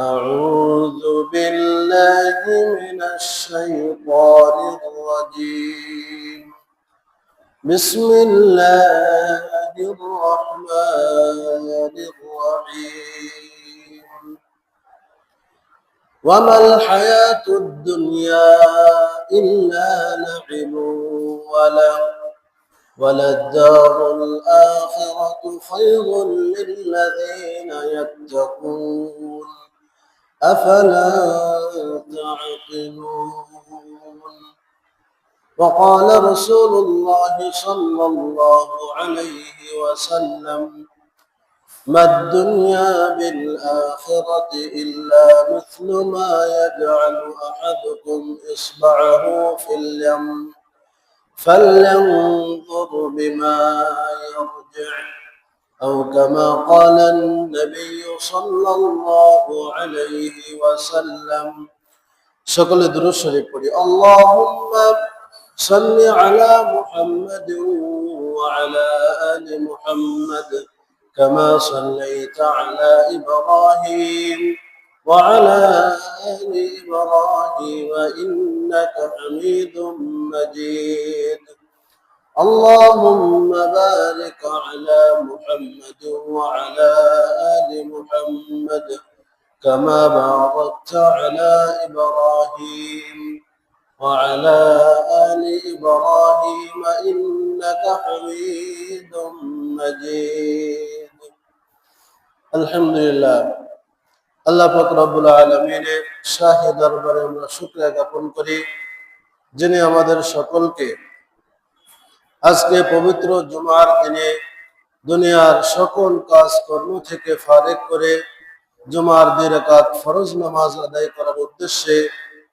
أعوذ بالله من الشيطان الرجيم. بسم الله الرحمن الرحيم. وما الحياة الدنيا إلا لعب وله وللدار الآخرة خير للذين يتقون. أفلا تعقلون؟ وقال رسول الله صلى الله عليه وسلم ما الدنيا بالآخرة إلا مثل ما يجعل أحدكم إصبعه في اليم فلينظر بما يرجع. أو كما قال النبي صلى الله عليه وسلم সকলে দুরূদ শরীফ পড়ি আল্লাহুম্মা সাল্লি আলা মুহাম্মাদিন ওয়া আলা আলি মুহাম্মাদ কামা সাল্লাইতা আলা ইব্রাহিম وعلى آل إبراهيم إنك حميد مجيد اللهم بارك على محمد وعلى آل محمد كما باركت على إبراهيم وعلى آل إبراهيم إنك حميد مجيد الحمد لله আল্লাহ পাক রব্বুল আলমিনের শাহে দরবারে আমরা শুক্রিয়া জ্ঞাপন করি যিনি আমাদের সকলকে আজকে পবিত্র জুমার দিনে দুনিয়ার সকল কাজ কর্ম থেকে ফারেক করে জুমার দিন রাকাত ফরজ নামাজ আদায় করার উদ্দেশ্যে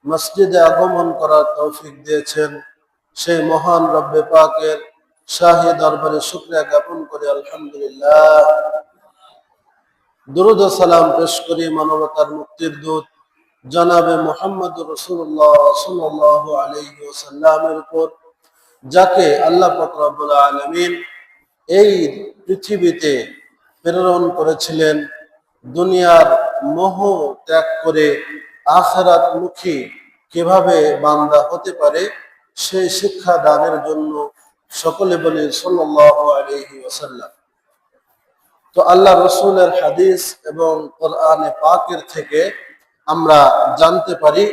মসজিদে আগমন করার তৌফিক দিয়েছেন সেই মহান রব্বে পাকের শাহী দরবারে শুক্রিয়া জ্ঞাপন করে, আলহামদুলিল্লাহ। দুরুদ সালাম পেশ করি মানবতার মুক্তির দূত জনাবে মোহাম্মদ রসুল্লাহ সাল্লাহ আলহি সাল্লামের উপর। যাকে আল্লাহ ফকরাবুল আলমিন এই পৃথিবীতে প্রেরণ করেছিলেন, দুনিয়ার মোহ ত্যাগ করে আখেরাত মুখী কীভাবে বান্দা হতে পারে সেই শিক্ষা দানের জন্য সকলে বলে ওসাল্লাম তো আল্লাহ রসুলের হাদিস এবং কোরআনে পাকের থেকে আমরা জানতে পারি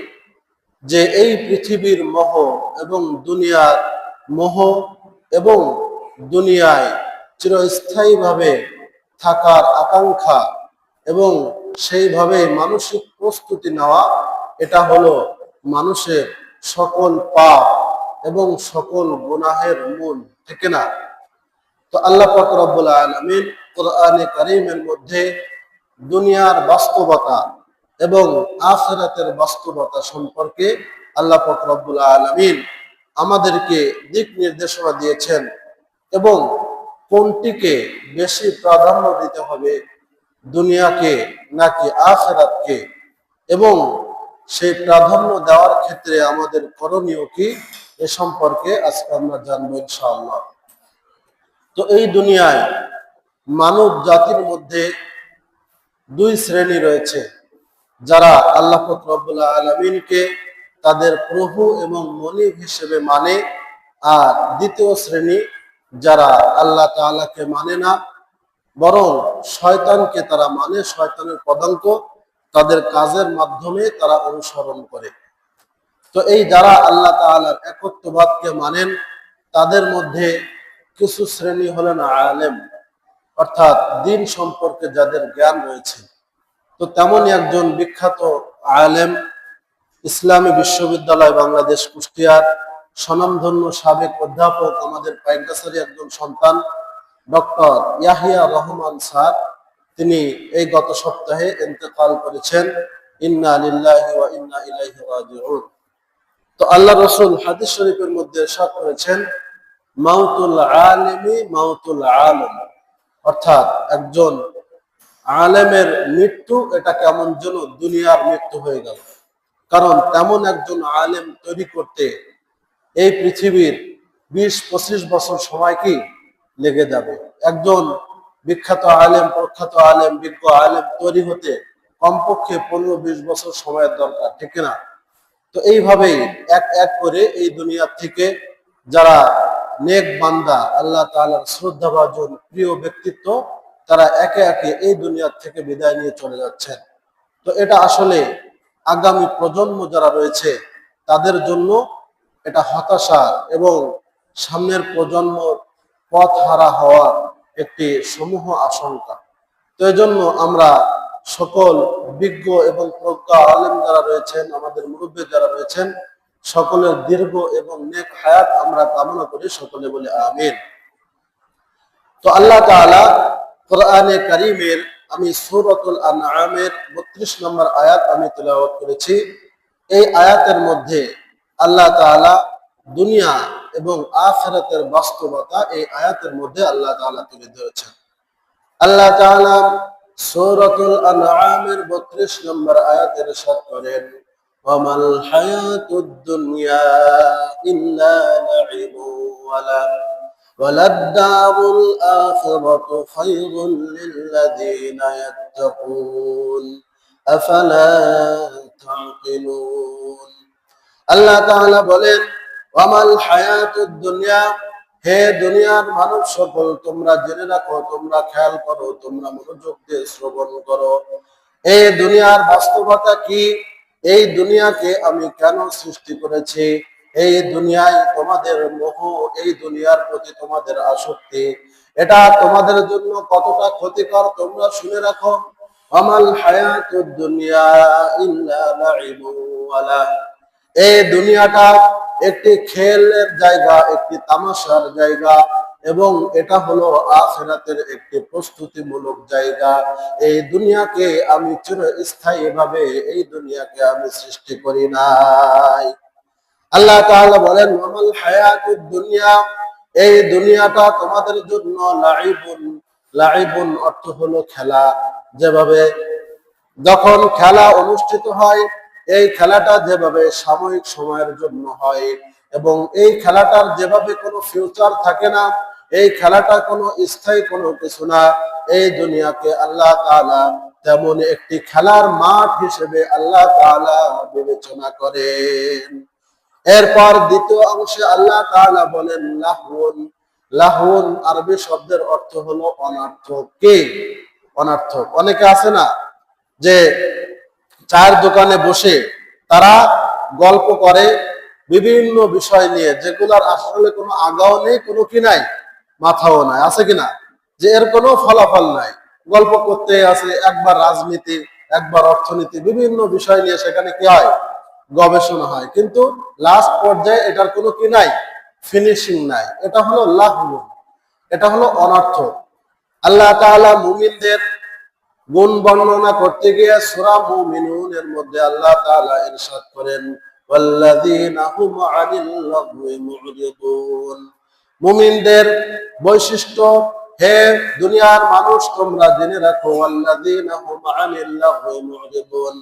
যে এই পৃথিবীর মোহ এবং দুনিয়ার মোহ এবং দুনিয়ায় চিরস্থায়ীভাবে থাকার আকাঙ্ক্ষা এবং সেইভাবে মানসিক প্রস্তুতি নেওয়া, এটা হলো মানুষের সকল পাপ এবং সকল গুনাহের মূল, ঠিক না? তো আল্লাহ রব্বুল আলামিন কোরআনে কারীমের মধ্যে দুনিয়ার বাস্তবতা এবং আখিরাতের বাস্তবতা সম্পর্কে আল্লাহ রব্বুল আলামিন আমাদেরকে দিক নির্দেশনা দিয়েছেন এবং কোনটিকে বেশি প্রাধান্য দিতে হবে দুনিয়াকে নাকি আখেরাতকে? এবং সেই প্রাধান্য দেওয়ার ক্ষেত্রে আমাদের করণীয় কি এ সম্পর্কে আজকে আমরা জানব ইনশাআল্লাহ। তো এই দুনিয়ায় মানব জাতির মধ্যে দুই শ্রেণি রয়েছে, যারা আল্লাহ ফকরবুল্লাহ আলমিনকে তাদের প্রভু এবং মনিব হিসেবে মানে আর দ্বিতীয় শ্রেণি যারা আল্লাহ তালাকে মানে না, বরং শয়তানকে তারা মানে শয়তানের পদাঙ্ক তাদের কাজের মাধ্যমে তারা অনুসরণ করে। তো এই যারা আল্লাহ তালার একত্ববাদকে মানেন, তাদের মধ্যে কিছু শ্রেণি হলেন আলেম, অর্থাৎ দিন সম্পর্কে যাদের জ্ঞান রয়েছে। তো তেমনই একজন বিখ্যাত আলেম ইসলামী বিশ্ববিদ্যালয় বাংলাদেশ কুষ্টিয়ার স্বনামধন্য সাবেক অধ্যাপক আমাদের পাইকাসারি একজন সন্তান, ডক্টর ইয়াহিয়া রহমান স্যার, তিনি এই গত সপ্তাহে ইন্তেকাল করেছেন। ইন্না ইন্না তো আল্লাহ রসুল হাদিস শরীফের মধ্যে সাত করেছেন, মাউতুল আলিমি মাউতুল আলম। অর্থাৎ একজন আলেমের মৃত্যু, এটা কেমন যেন দুনিয়ার মৃত্যু হয়ে গেল। কারণ তেমন একজন আলেম তৈরি করতে এই পৃথিবীর বিশ, পঁচিশ বছর সময় কি লেগে যাবে? একজন বিখ্যাত আলেম, প্রখ্যাত আলেম, বিজ্ঞ আলেম তৈরি হতে কমপক্ষে পনেরো, বিশ বছর সময়ের দরকার, ঠিক না তো এইভাবেই এক এক করে এই দুনিয়া থেকে যারা নেক বান্দা, আল্লাহ তাআলার শ্রদ্ধাভাজন প্রিয় ব্যক্তিত্ব, তারা একে একে এই দুনিয়ার থেকে বিদায় নিয়ে চলে যাচ্ছেন। তো এটা আসলে আগামী প্রজন্ম যারা রয়েছে, তাদের জন্য এটা হতাশা এবং সামনের প্রজন্ম পথ হারা হওয়ার একটি সমূহ আশঙ্কা। তো এই জন্য আমরা সকল বিজ্ঞ এবং প্রজ্ঞা আলেম যারা রয়েছেন, আমাদের মুরব্বী যারা রয়েছেন, সকলের দীর্ঘ এবং নেক হায়াত আমরা কামনা করি, সকলে বলে আমিন। তো আল্লাহ তাআলা কোরআনে কারিমের আমি সূরাতুল আনআমের 32 নম্বর আয়াত আমি তেলাওয়াত করেছি। এই আয়াতের মধ্যে আল্লাহ তাআলা দুনিয়া এবং আখিরাতের বাস্তবতা এই আয়াতের মধ্যে আল্লাহ তাআলা তুলে ধরেছেন। আল্লাহ তাআলা সূরাতুল আনআমের 32 নম্বর আয়াতের ইরশাদ করেন, ওয়ামাল দুনিয়া وللدار الآخرة خير للذين يتقون أفلا تعقلون আল্লাহ তাআলা বলেন ওয়ামাল হায়াতুদ দুনিয়া হে দুনিয়ার মানব সকল তোমরা জেনে রাখো তোমরা খেয়াল করো তোমরা মনোযোগ দিয়ে শ্রবণ করো এই দুনিয়ার বাস্তবতা কি এই দুনিয়াকে আমি কেন সৃষ্টি করেছি এই দুনিয়ায় তোমাদের মোহ এই দুনিয়ার প্রতি তোমাদের আসক্তি। এটা তোমাদের জন্য কতটা ক্ষতিকর তোমরা শুনে রাখো। আমাল হায়াতুদ দুনিয়া ইল্লা ওয়ালা এই দুনিয়াটা একটি খেলের জায়গা, একটি তামাশার জায়গা এবং এটা হলো আখেরাতের একটি প্রস্তুতিমূলক জায়গা। এই দুনিয়াকে আমি চিরস্থায়ী ভাবে এই দুনিয়াকে আমি সৃষ্টি করি নাই। আল্লাহ তাআলা বলেন, ওয়ামাল হায়াতুদ দুনিয়া এই দুনিয়াটা তোমাদের জন্য লাইবুন। লাইবুন অর্থ হলো খেলা। যেভাবে যখন খেলা অনুষ্ঠিত হয়, এই খেলাটা যেভাবে সাময়িক সময়ের জন্য হয় এবং এই খেলাটার যেভাবে কোনো ফিউচার থাকে না, এই খেলাটা কোনো স্থায়ী কোনো কিছু না, এই দুনিয়াকে আল্লাহ তাআলা তেমন একটি খেলার মাঠ হিসেবে আল্লাহ তাআলা বিবেচনা করেন। এরপর দ্বিতীয় অংশে আল্লাহ তাআলা বলেন, লাহুন। লাহুন আরবি শব্দের অর্থ হলো অনর্থক। কে? অনর্থক। অনেকে আছে না যে চায়ের দোকানে বসে তারা গল্প করে বিভিন্ন বিষয় নিয়ে, যেগুলার আসলে কোনো আগাও নেই, কোনো কি নাই, মাথাও নাই। আছে কিনা যে এর কোনো ফলাফল নাই। গল্প করতে আছে, একবার রাজনীতি, একবার অর্থনীতি, বিভিন্ন বিষয় নিয়ে সেখানে কি হয়? গবেষণা হয়। কিন্তু লাস্ট পর্যায়ে এটার কোনো কি নাই? ফিনিশিং নাই। এটা হলো লাভ এটা হলো অনর্থক। আল্লাহ তাআলা মুমিনদের গুণ বর্ণনা করতে গিয়ে সূরা মুমিনুনের মধ্যে আল্লাহ তাআলা ইরশাদ করেন, ওয়াল্লাযীনা হুম আনিল লাগwi মু'রিদুন মুমিনদের বৈশিষ্ট্য, হে দুনিয়ার মানুষ, তোমরা জেনে রাখো, ওয়াল্লাযীনা হুম আনিল লাগwi মু'রিদুন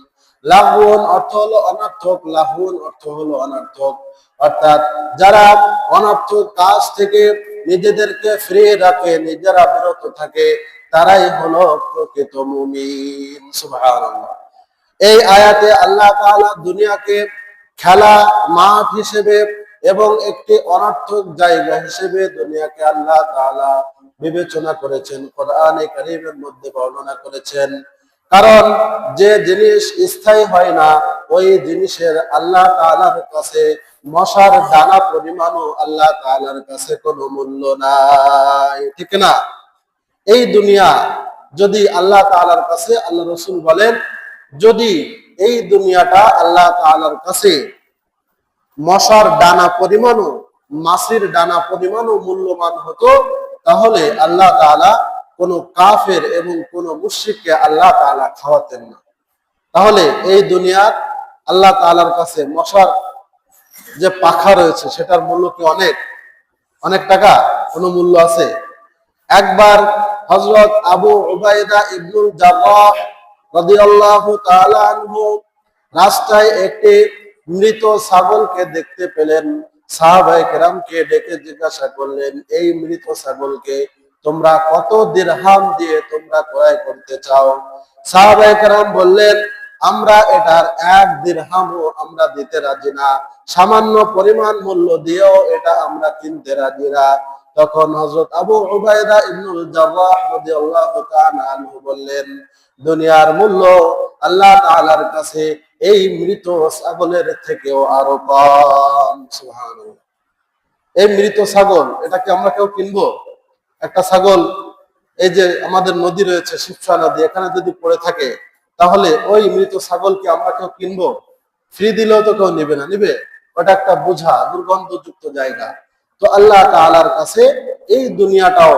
লাহুন অর্থ হলো অনর্থক, লাহুন অর্থ হলো অনর্থক। অর্থাৎ যারা অনর্থক কাজ থেকে নিজেদেরকে ফ্রি রাখে, নিজেরা বিরত থাকে, তারাই হলো প্রকৃত মুমিন। সুবহানাল্লাহ। এই আয়াতে আল্লাহ তাআলা দুনিয়াকে খেলা মাঠ হিসেবে এবং একটি অনর্থক জায়গা হিসেবে দুনিয়াকে আল্লাহ তাআলা বিবেচনা করেছেন, কোরআনে কারীমের মধ্যে বর্ণনা করেছেন। কারণ যে জিনিস স্থায়ী হয় না, ওই জিনিসের আল্লাহ তাআলার কাছে মশার দানা পরিমাণও আল্লাহ তাআলার কাছে কোনো মূল্য নাই। ঠিক না? এই দুনিয়া যদি আল্লাহ তাআলার কাছে, আল্লাহ রসুল বলেন, যদি এই দুনিয়াটা আল্লাহ তাআলার কাছে মশার ডানা পরিমাণও, মাসির ডানা পরিমাণও মূল্যবান হতো, তাহলে আল্লাহ তাআলা কোনো কাফের এবং কোনো মুশ্রিককে আল্লাহ তাআলা খাওয়াতেন না। তাহলে এই দুনিয়ার আল্লাহ তাআলার কাছে মশার যে পাখা রয়েছে, সেটার মূল্য কি অনেক? অনেক টাকা? কোনো মূল্য আছে? একবার হজরত আবু উবাইদা ইবনুল জাবাহ রাদিয়াল্লাহু তাআলা আনহু রাস্তায় একটি মৃত ছাগলকে দেখতে পেলেন। সাহাবায়ে কেরামকে ডেকে জিজ্ঞাসা করলেন, এই মৃত ছাগলকে তোমরা কত দিরহাম দিয়ে তোমরা ক্রয় করতে চাও? সাহাবায়ে কেরাম বললেন, আমরা এটার এক দিরহামও আমরা দিতে রাজি না। সামান্য পরিমাণ মূল্য দিয়েও এটা আমরা কিনতে রাজি না। তখন হযরত আবু উবাইদা ইবনুল আনহু বললেন, দুনিয়ার মূল্য আল্লাহ তাআলার কাছে এই মৃত ছাগলের থেকেও আরও কম। সুবহানাল্লাহ। এই মৃত ছাগল এটাকে আমরা কেউ কিনবো? একটা ছাগল, এই যে আমাদের নদী রয়েছে শিবসা নদী, এখানে যদি পড়ে থাকে, তাহলে ওই মৃত ছাগলকে আমরা কেউ কিনবো? ফ্রি দিলেও তো কেউ নিবে না, নিবে? ওটা একটা বোঝা, দুর্গন্ধযুক্ত জায়গা। তো আল্লাহ তাআলার কাছে এই দুনিয়াটাও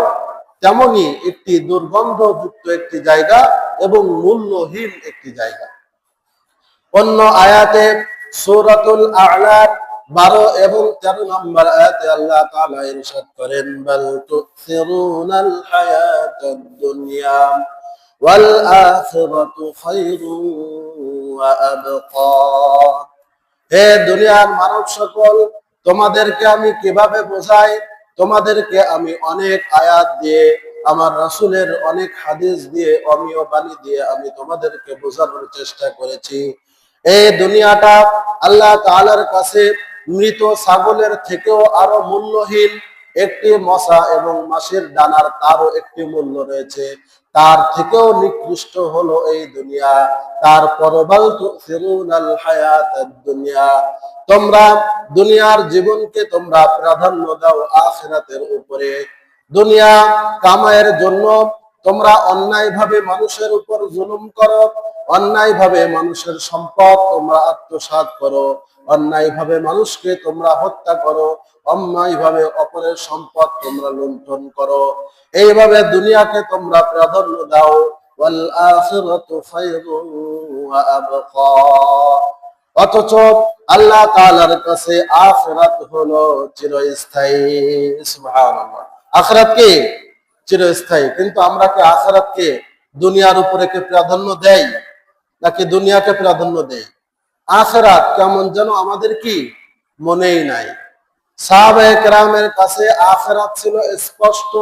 তেমনই একটি দুর্গন্ধযুক্ত একটি জায়গা এবং মূল্যহীন একটি জায়গা। অন্য আয়াতে সূরাতুল আ'লার বারো এবং তেরো নম্বর আয়াতে আল্লাহ তাআলা ইরশাদ করেন, বাল তুসিরুনাল হায়াতাদ দুনিয়া ওয়াল আখিরাতু খায়রুন ওয়া আবকা। হে দুনিয়ার মানব সকল, তোমাদেরকে আমি কীভাবে বোঝাই? তোমাদেরকে আমি অনেক আয়াত দিয়ে, আমার রাসূলের অনেক হাদিস দিয়ে, অমীয় বাণী দিয়ে আমি তোমাদেরকে বোঝানোর চেষ্টা করেছি। এই দুনিয়াটা আল্লাহ তাআলার কাছে মৃত ছাগলের থেকেও আরও মূল্যহীন একটি মশা এবং মাসের ডানার তারও একটি মূল্য রয়েছে। তার থেকেও নিকৃষ্ট হলো এই দুনিয়া। তার পরবাল দুনিয়া। তোমরা দুনিয়ার জীবনকে তোমরা প্রাধান্য দাও আখিরাতের উপরে। দুনিয়া কামায়ের জন্য তোমরা অন্যায়ভাবে মানুষের উপর জুলুম করো, অন্যায়ভাবে মানুষের সম্পদ তোমরা আত্মসাৎ করো। অন্যায়ভাবে মানুষকে তোমরা হত্যা করো, অন্যায়ভাবে অপরের সম্পদ তোমরা লুণ্ঠন করো। এইভাবে দুনিয়াকে তোমরা প্রাধান্য দাও। অথচ আল্লাহ তাআলার কাছে আখিরাত হলো চিরস্থায়ী আখিরাত কি? চিরস্থায়ী। কিন্তু আমরা কি আখিরাতকে দুনিয়ার উপরে কি প্রাধান্য দেই, নাকি দুনিয়াকে প্রাধান্য দেই? আখিরাত কেমন যেন আমাদের কি? মনেই নাই। সাহাবায়ে কেরামের কাছে আখিরাত ছিল স্পষ্ট।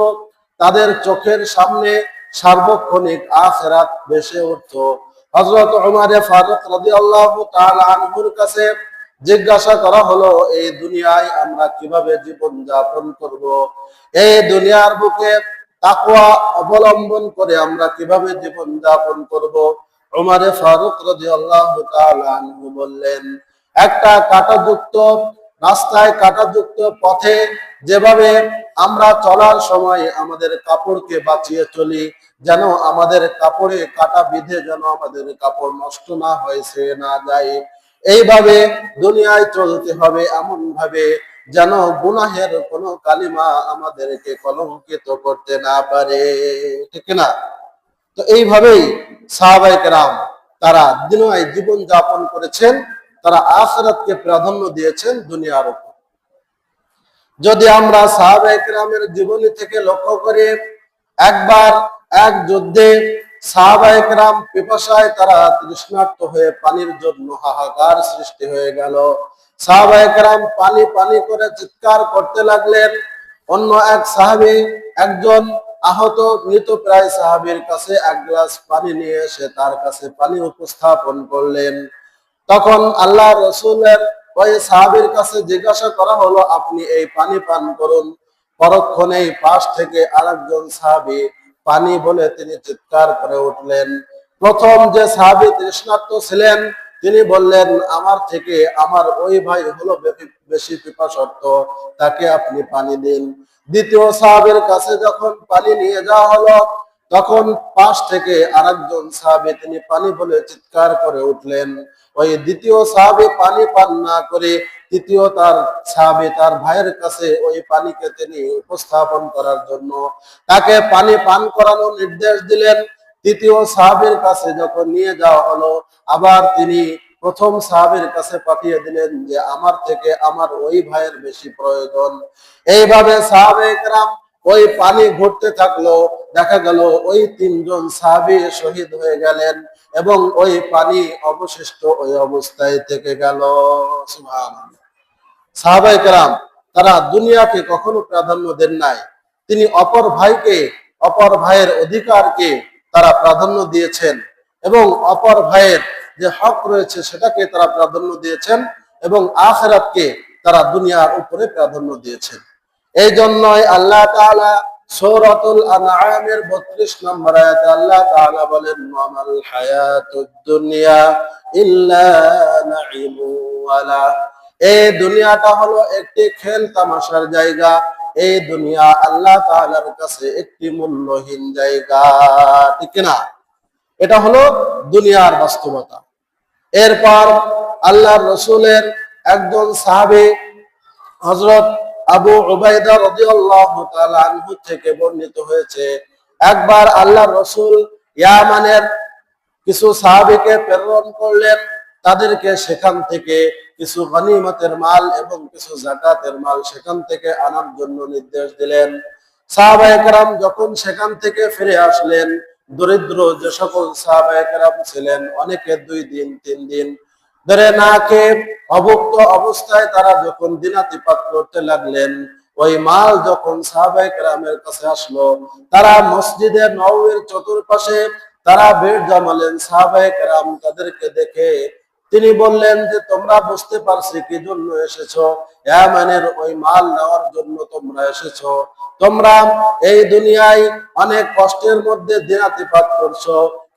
তাদের চোখের সামনে সার্বক্ষণিক আখিরাত ভেসে উঠত। হযরত উমারে ফারুক রাদিয়াল্লাহু তাআলা আনহুর কাছে জিজ্ঞাসা করা হলো, এই দুনিয়ায় আমরা কীভাবে জীবন যাপন করব? এই দুনিয়ার বুকে তাকওয়া অবলম্বন করে আমরা কীভাবে জীবন যাপন করব? উমারে ফারুক তাআলা আনহু বললেন, একটা কাঁটাযুক্ত, রাস্তায় কাঁটাযুক্ত পথে যেভাবে আমরা চলার সময় আমাদের কাপড়কে বাঁচিয়ে চলি, যেন আমাদের কাপড়ে কাটা বিধে যেন আমাদের কাপড় নষ্ট না হয়েছে না যায়। এইভাবে দুনিয়ায় চলতে হবে এমন ভাবে যেন গুনাহের কোনো কালিমা আমাদেরকে কলঙ্কিত করতে না পারে। ঠিক না তো এইভাবেই সাহাবাই কেরাম তারা দিনয় জীবন যাপন করেছেন, তারা আখরাতকে প্রাধান্য দিয়েছেন দুনিয়ার উপর। যদি আমরা সাহাবাই কেরামের জীবনী থেকে লক্ষ্য করি, একবার এক যুদ্ধে সাহাবাই কেরাম পিপাসায় তারা তৃষ্ণার্ত হয়ে পানির জন্য হাহাকার সৃষ্টি হয়ে গেল। সাহাবাই কেরাম পানি পানি করে চিৎকার করতে লাগলেন। অন্য এক সাহাবি একজন আহত মৃত প্রায় সাহাবীর কাছে এক গ্লাস পানি নিয়ে এসে তার কাছে পানি উপস্থাপন করলেন। তখন আল্লাহ রসুলের ওই সাহাবীর কাছে জিজ্ঞাসা করা হলো, আপনি এই পানি পান করুন। পরক্ষণেই পাশ থেকে আরেকজন সাহাবী পানি বলে তিনি চিৎকার করে উঠলেন। প্রথম যে সাহাবি তৃষ্ণার্ত ছিলেন তিনি বললেন, আমার থেকে আমার ওই ভাই হলো বেশি পিপাসর্ত তাকে আপনি পানি দিন। দ্বিতীয় সাহাবের কাছে যখন পানি নিয়ে যাওয়া হলো, তখন পাশ থেকে আরেকজন সাহাবী তিনি পানি বলে চিৎকার করে উঠলেন। ওই দ্বিতীয় সাহাবী পানি পান না করে তৃতীয় তার সাহাবি তার ভাইয়ের কাছে ওই পানিকে তিনি উপস্থাপন করার জন্য তাকে পানি পান করানোর নির্দেশ দিলেন। তৃতীয় সাহাবের কাছে যখন নিয়ে যাওয়া হলো, আবার তিনি প্রথম সাহাবির কাছে পাঠিয়ে দিলেন যে, আমার থেকে আমার ওই ভাইয়ের বেশি প্রয়োজন। এইভাবে সাহাবে একরাম ওই পানি ঘুরতে থাকল। দেখা গেল ওই তিনজন সাহাবি শহীদ হয়ে গেলেন এবং ওই পানি অবশিষ্ট ওই অবস্থায় থেকে গেল। সুবহানাল্লাহ। সাহাবাই কেরাম তারা দুনিয়াকে কখনো প্রাধান্য দেন নাই। তিনি অপর ভাইকে, অপর ভাইয়ের অধিকারকে তারা প্রাধান্য দিয়েছেন এবং অপর ভাইয়ের যে হক রয়েছে সেটাকে তারা প্রাধান্য দিয়েছেন এবং আখেরাতকে তারা দুনিয়ার উপরে প্রাধান্য দিয়েছেন। এই জন্যই আল্লাহ তাআলা সূরাতুল আনআমের 32 নম্বর আয়াতে আল্লাহ তাআলা বলেন মামাল হায়াতুদ দুনিয়া ইল্লা নাঈমু ওয়ালা। এই দুনিয়াটা হলো একটি খেল তামাশার জায়গা। এই দুনিয়া আল্লাহ তাআলার কাছে একটি মূল্যহীন জায়গা, ঠিক না এটা হলো দুনিয়ার বাস্তবতা। এরপর আল্লাহর রসুলের একজন সাহাবী হযরত আবু উবাইদা রাদিয়াল্লাহু তাআলা আনহু থেকে বর্ণিত হয়েছে, একবার আল্লাহর রসুল ইয়ামানের কিছু সাহাবীকে প্রেরণ করলেন, তাদেরকে সেখান থেকে কিছু গনিমতের মাল এবং কিছু জাকাতের মাল সেখান থেকে আনার জন্য নির্দেশ দিলেন। সাহাবা একরাম যখন সেখান থেকে ফিরে আসলেন, দরিদ্র যে সকল সাহাবা একরাম ছিলেন, অনেকে দুই দিন, তিন দিন ধরে না খেয়ে অভুক্ত অবস্থায় তারা যখন দিনাতিপাত করতে লাগলেন, ওই মাল যখন সাহাবাই কেরামের কাছে আসলো, তারা মসজিদের নওয়ের চতুর্পাশে তারা ভিড় জমালেন সাহাবাই কেরাম তাদেরকে দেখে তিনি বললেন যে, তোমরা বুঝতে পারছি কি জন্য এসেছ। ইয়ামানের ওই মাল নেওয়ার জন্য তোমরা এসেছ। তোমরা এই দুনিয়ায় অনেক কষ্টের মধ্যে দিনাতিপাত করছ,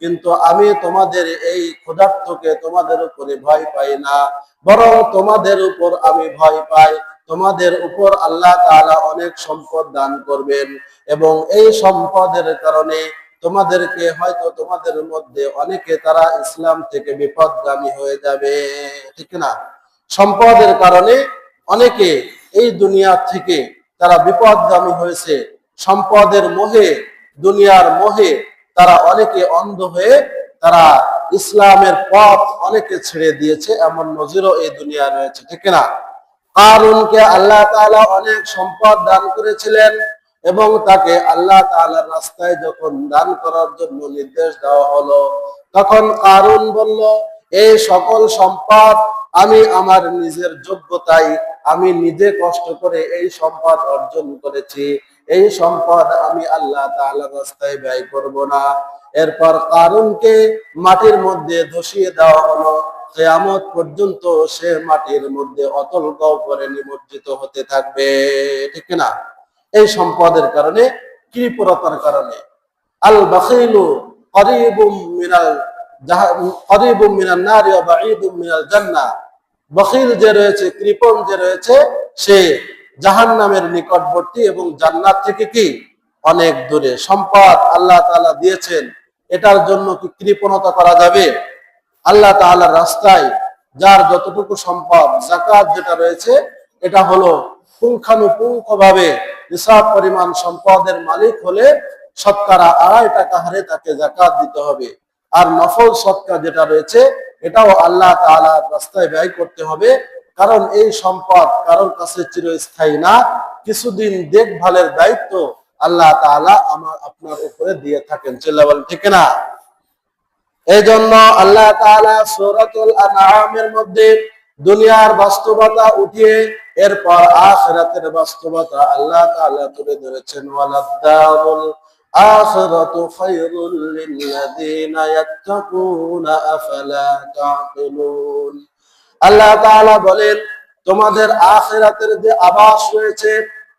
কিন্তু আমি তোমাদের এই ক্ষুধার্থকে তোমাদের উপরে ভয় পাই না। বরং তোমাদের উপর আমি ভয় পাই। তোমাদের উপর আল্লাহ তাআলা অনেক সম্পদ দান করবেন এবং এই সম্পদের কারণে তোমাদেরকে হয়তো তোমাদের মধ্যে অনেকে তারা ইসলাম থেকে বিপদগামী হয়ে যাবে। ঠিক না? সম্পদের কারণে অনেকে এই দুনিয়া থেকে তারা বিপদগামী হয়েছে। সম্পদের মোহে, দুনিয়ার মোহে তারা অনেকে অন্ধ হয়ে তারা ইসলামের পথ অনেকে ছেড়ে দিয়েছে, এমন নজিরও এই দুনিয়া রয়েছে। ঠিক না? কারুনকে আল্লাহ তাআলা অনেক সম্পদ দান করেছিলেন? এবং তাকে আল্লাহ তাআলার রাস্তায় যখন দান করার জন্য নির্দেশ দেওয়া হলো, তখন কারুন বলল এই সকল সম্পদ আমি আমার নিজের যোগ্যতায়, আমি নিজে কষ্ট করে এই সম্পদ অর্জন করেছি। এই সম্পদ আমি আল্লাহ তাআলার রাস্তায় ব্যয় করব না। এরপর কারুনকে মাটির মধ্যে ধসিয়ে দেওয়া হলো। কেয়ামত পর্যন্ত সে মাটির মধ্যে অতল গহ্বরে নিমজ্জিত হতে থাকবে, ঠিক না এই সম্পদের কারণে কৃপরতার কারণে। আল করিবুম মিনাল মিনাল যে রয়েছে যে রয়েছে, সে নিকটবর্তী এবং জান্নাত থেকে কি? অনেক দূরে। সম্পদ আল্লাহ দিয়েছেন। এটার জন্য কি কৃপণতা করা যাবে? আল্লাহ তাআলার রাস্তায় যার যতটুকু সম্পদ জাকাত যেটা রয়েছে, এটা হলো পুঙ্খানুপুঙ্খ ভাবে নিসাব পরিমাণ সম্পদের মালিক হলে শতকরা আড়াই টাকা হারে তাকে জাকাত দিতে হবে। আর নফল সৎকা যেটা রয়েছে, এটাও আল্লাহ তাআলার রাস্তায় ব্যয় করতে হবে। কারণ এই সম্পদ কারোর কাছে চিরস্থায়ী না। কিছুদিন দেখভালের দায়িত্ব আল্লাহ তাআলা আমার, আপনার উপরে দিয়ে থাকেন। চিল্লা ঠিক না? এই জন্য আল্লাহ তাআলা সূরাতুল আনআমের মধ্যে দুনিয়ার বাস্তবতা উঠিয়ে এরপর আখিরাতের বাস্তবতা আল্লাহ তাআলা তুলে ধরেছেন খায়রুল লিল্লাযিনা ইয়াত্তাকুনা আফালা আল্লাহ তাআলা বলেন, তোমাদের আখিরাতের যে আবাস রয়েছে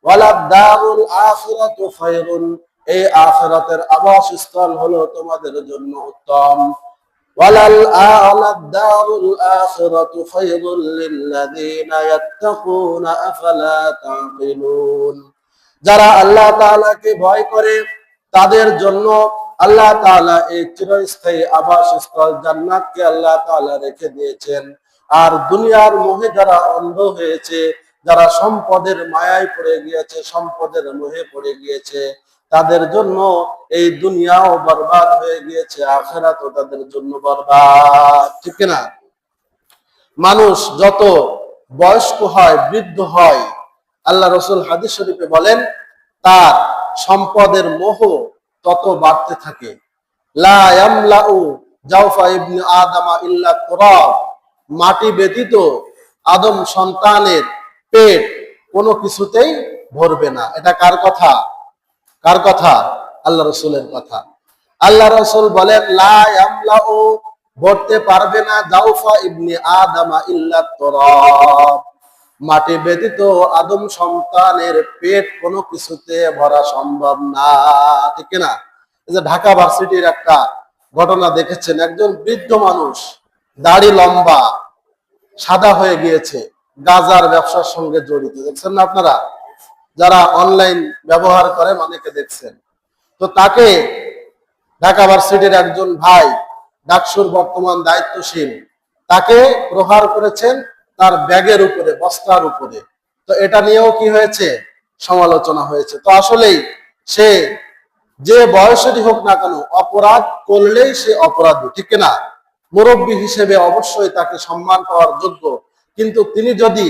ওয়ালাদারুল আখিরাতু খায়রুন। এই আখিরাতের আবাসস্থল হলো তোমাদের জন্য উত্তম। যারা আল্লাহ তাআলাকে ভয় করে, তাদের জন্য আল্লাহ তাআলা এই চিরস্থায়ী আবাসস্থল জান্নাতকে আল্লাহ তাআলা রেখে দিয়েছেন। আর দুনিয়ার মোহে যারা অন্ধ হয়েছে, যারা সম্পদের মায়ায় পড়ে গিয়েছে, সম্পদের মোহে পড়ে গিয়েছে তাদের জন্য এই দুনিয়াও বরবাদ হয়ে গিয়েছে, আখেরাতও তাদের জন্য বরবাদ। ঠিক না মানুষ যত বয়স্ক হয়, বৃদ্ধ হয়, আল্লাহ রসুল হাদিস শরীফে বলেন, তার সম্পদের মোহ তত বাড়তে থাকে। মাটি ব্যতীত আদম সন্তানের পেট কোনো কিছুতেই ভরবে না। এটা কার কথা? কার কথা? আল্লাহ রসুলের কথা। আল্লাহ রসুল বলেন ভরতে পারবে না জাওফা ইবনে আদামা ইল্লা তুরাব। মাটি ব্যতীত আদম সন্তানের পেট কোনো কিছুতে ভরা সম্ভব না। ঠিক না যে ঢাকা ভার্সিটির একটা ঘটনা দেখেছেন, একজন বৃদ্ধ মানুষ, দাড়ি লম্বা, সাদা হয়ে গিয়েছে, গাজার ব্যবসার সঙ্গে জড়িত। দেখছেন না আপনারা? যারা অনলাইন ব্যবহার করে অনেকে দেখছেন। তো তাকে ঢাকা ভার্সিটির একজন ভাই, ডাকসুর বর্তমান দায়িত্বশীল, তাকে প্রহার করেছেন তার ব্যাগের উপরে, বস্তার উপরে। তো এটা নিয়েও কি হয়েছে? সমালোচনা হয়েছে। তো আসলেই সে যে বয়সেরই হোক না কেন, অপরাধ করলেই সে অপরাধী, ঠিক না মুরব্বী হিসেবে অবশ্যই তাকে সম্মান পাওয়ার যোগ্য। কিন্তু তিনি যদি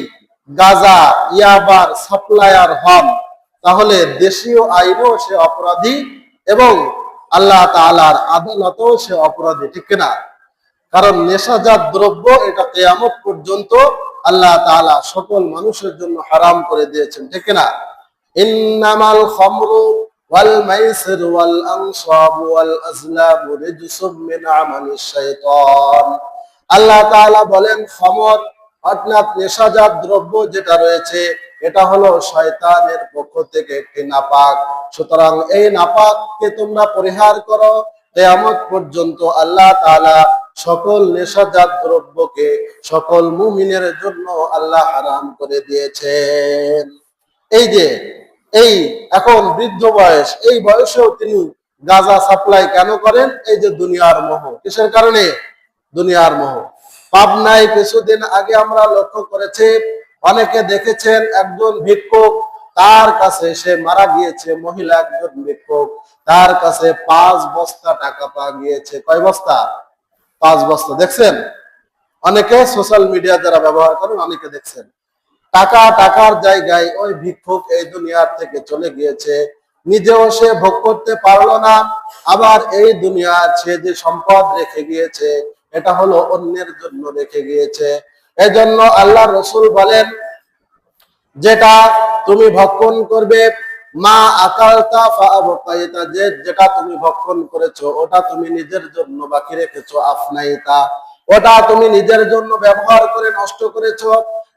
গাজা, ইয়াবার, সাপ্লায়ার হন, তাহলে দেশীয় আইনেও সে অপরাধী এবং আল্লাহ তাআলার আদালতেও সে অপরাধী, ঠিক না কারণ নেশাজাত দ্রব্য এটা কেয়ামত পর্যন্ত আল্লাহ তাআলা সকল মানুষের জন্য হারাম করে দিয়েছেন, ঠিক না ইন্নামাল খামরু আল্লাহ বলেন, খমর অর্থাৎ নেশাজাত দ্রব্য যেটা রয়েছে, এটা হলো শয়তানের পক্ষ থেকে একটি নাপাক। সুতরাং এই নাপাককে তোমরা পরিহার করো। কেয়ামত পর্যন্ত আল্লাহ তাআলা সকল নেশাজাত দ্রব্যকে সকল মুমিনের জন্য আল্লাহ হারাম করে দিয়েছেন। এই যে, এই এখন বৃদ্ধ বয়স, এই বয়সেও তিনি গাঁজা সাপ্লাই কেন করেন? এই যে দুনিয়ার মোহ। কিসের কারণে? দুনিয়ার মোহ। পাবনায় কিছুদিন আগে আমরা লক্ষ্য করেছি, অনেকে দেখেছেন একজন ভিক্ষুক, তার কাছে সে মারা গিয়েছে, মহিলা একজন ভিক্ষুক, তার কাছে পাঁচ বস্তা টাকা পাওয়া গিয়েছে। কয় বস্তা? পাঁচ বস্তা, দেখছেন? অনেকে সোশ্যাল মিডিয়া যারা ব্যবহার করেন, অনেকে দেখছেন। টাকা, টাকার জায়গায় ওই ভিক্ষুক এই দুনিয়ার থেকে চলে গিয়েছে, নিজেও সে ভোগ করতে পারল না, আবার এই দুনিয়ার সে যে সম্পদ রেখে গিয়েছে এটা হলো অন্যের জন্য রেখে গিয়েছে। এজন্য আল্লাহ রসুল বলেন, যেটা তুমি ভক্ষণ করবে, মা আকালতা যে যেটা তুমি ভক্ষণ করেছ, ওটা তুমি নিজের জন্য বাকি রেখেছো, আফনাইতা। ওটা তুমি নিজের জন্য ব্যবহার করে নষ্ট করেছ।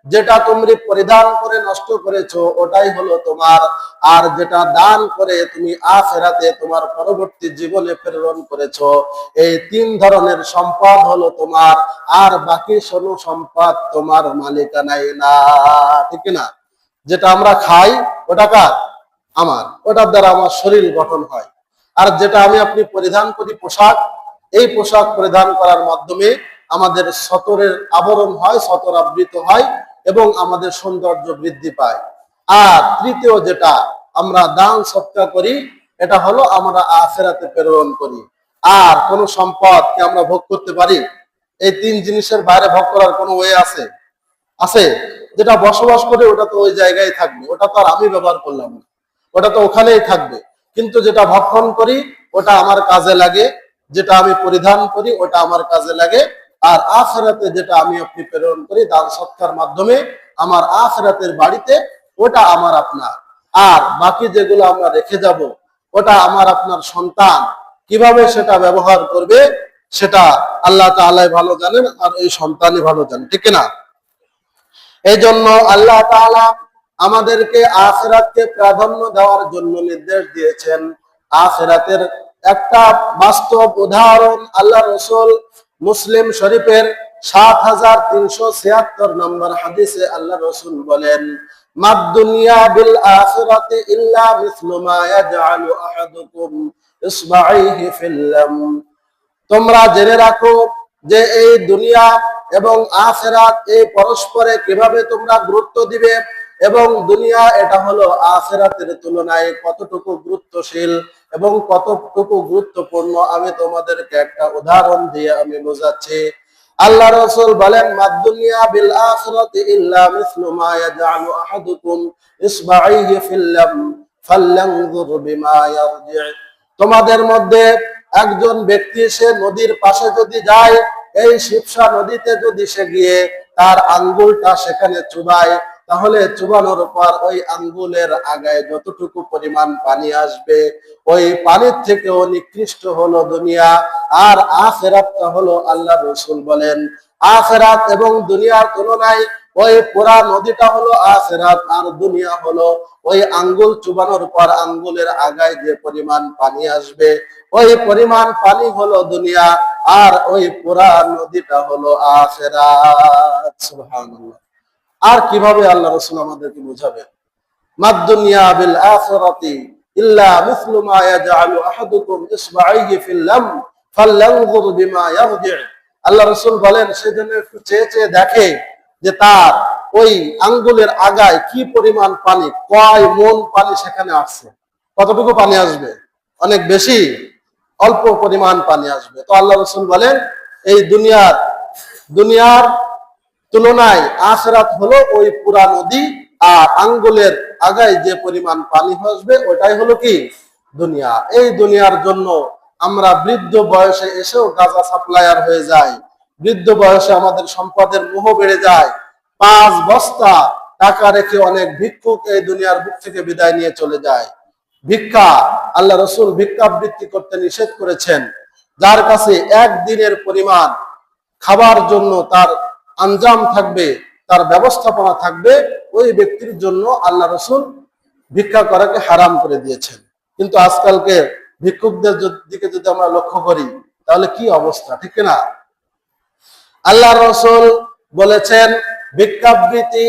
যেটা তুমি পরিধান করে নষ্ট করেছ, ওটাই হলো তোমার। আর যেটা দান করে তুমি আখেরাতে তোমার পরবর্তী জীবনে প্রেরণ করেছ, এই তিন ধরনের সম্পদ হলো তোমার। আর বাকি সনু সম্পদ তোমার মালিকানাই না। ঠিক না যেটা আমরা খাই, ওটা কার? আমার। ওটার দ্বারা আমার শরীর গঠন হয়। আর যেটা আমি আপনি পরিধান করি পোশাক, এই পোশাক পরিধান করার মাধ্যমে আমাদের সতরের আবরণ হয় সতর আবৃত হয়। এবং আমাদের সৌন্দর্য বৃদ্ধি পায়। আর তৃতীয় যেটা আমরা দান সৎকার করি, এটা হলো আমরা আখেরাতে প্রেরণ করি। আর কোন সম্পদ কি আমরা ভোগ করতে পারি, এই তিন জিনিসের বাইরে ভোগ করার কোনো ওয়ে আছে? আছে। যেটা বসবাস করে ওটা তো ওই জায়গায় থাকবে। ওটা তো আর আমি ব্যবহার করলাম না। ওটা তো ওখানেই থাকবে। কিন্তু যেটা ভক্ষণ করি, ওটা আমার কাজে লাগে। যেটা আমি পরিধান করি, ওটা আমার কাজে লাগে। আর আখেরাতে যেটা আমি আপনি প্রেরণ করি দান সৎকার মাধ্যমে, আমার আখেরাতের বাড়িতে ওটা আমার আপনার। আর বাকি যেগুলো আমরা রেখে যাব, ওটা আমার আপনার সন্তান। কীভাবে সেটা ব্যবহার করবে, সেটা আল্লাহ তাআলাই ভালো জানেন আর এই সন্তানই ভালো জানেন ঠিক না এই জন্য আল্লাহ তাআলা আমাদেরকে আখেরাতকে প্রাধান্য দেওয়ার জন্য নির্দেশ দিয়েছেন। আখেরাতের একটা বাস্তব উদাহরণ আল্লাহ রসুল মুসলিম শরীফের সাত হাজার তিনশো ছিয়াত্তর নম্বর হাদিসে আল্লাহ রসুল বলেন তোমরা জেনে রাখো যে এই দুনিয়া এবং আখেরাত এই পরস্পরে কীভাবে তোমরা গুরুত্ব দিবে এবং দুনিয়া এটা হলো আখেরাতের তুলনায় কতটুকু গুরুত্বশীল? এবং কতটুকু গুরুত্বপূর্ণ, আমি তোমাদেরকে একটা উদাহরণ দিয়ে আমি বোঝাচ্ছি। আল্লাহ রসুল বলেন মাদ্দুনিয়া বিল ইল্লা মিসলু মা ইয়াজআলু আহাদুকুম ফালয়ানজুর বিমা ইয়ারজি' তোমাদের মধ্যে একজন ব্যক্তি সে নদীর পাশে যদি যায়, এই শিবসা নদীতে যদি সে গিয়ে তার আঙ্গুলটা সেখানে চুবায় তাহলে চুবানোর পর ওই আঙ্গুলের আগায় যতটুকু পরিমাণ পানি আসবে, ওই পানির থেকেও নিকৃষ্ট হলো দুনিয়া। আর আখেরাতটা হলো আল্লাহ রসুল বলেন, আখেরাত এবং দুনিয়ার তুলনায় ওই পুরা নদীটা হলো আখেরাত আর দুনিয়া হলো ওই আঙ্গুল চুবানোর পর আঙ্গুলের আগায় যে পরিমাণ পানি আসবে, ওই পরিমাণ পানি হলো দুনিয়া। আর ওই পুরা নদীটা হলো আখেরাত। সুবহানাল্লাহ। আর কীভাবে আল্লাহ রসুল আমাদেরকে বুঝাবে মাদ্দুনিয়া বিল আখিরাতি ইল্লা মিসলু মা ইয়াজআলু আহাদুকুম ইসবাঈহি ফিল লাম ফালয়ানজুর বিমা ইয়ারজি' আল্লাহ রসুল বলেন সেজন্য একটু চেয়ে চেয়ে দেখে যে তার ওই আঙ্গুলের আগায় কি পানি, কয় মন পানি সেখানে আসছে। কতটুকু পানি আসবে? অনেক বেশি, অল্প পরিমাণ পানি আসবে। তো আল্লাহ রসুল বলেন, এই দুনিয়ার দুনিয়ার তুলনায় আখরাত হলো ওই পুরা নদী আর আঙ্গুলের আগায় যে পরিমাণ পানি আসবে ওটাই হলো কি? দুনিয়া। এই দুনিয়ার জন্য আমরা বৃদ্ধ বয়সে এসেও গাঁজা সাপ্লায়ার হয়ে যায় বৃদ্ধ বয়সে আমাদের সম্পদের মোহ বেড়ে যায়। পাঁচ বস্তা টাকা রেখে অনেক ভিক্ষুক এই দুনিয়ার বুক থেকে বিদায় নিয়ে চলে যায়। ভিক্ষা, আল্লাহ রসুল ভিক্ষাবৃত্তি করতে নিষেধ করেছেন। যার কাছে এক দিনের পরিমাণ খাবার জন্য তার আঞ্জাম থাকবে, তার ব্যবস্থাপনা থাকবে, ওই ব্যক্তির জন্য আল্লাহ রসুল ভিক্ষা করাকে হারাম করে দিয়েছেন। কিন্তু আজকালকে ভিক্ষুকদের দিকে যদি আমরা লক্ষ্য করি, তাহলে কি অবস্থা? ঠিক না? আল্লাহ রসুল বলেছেন, ভিক্ষাবৃত্তি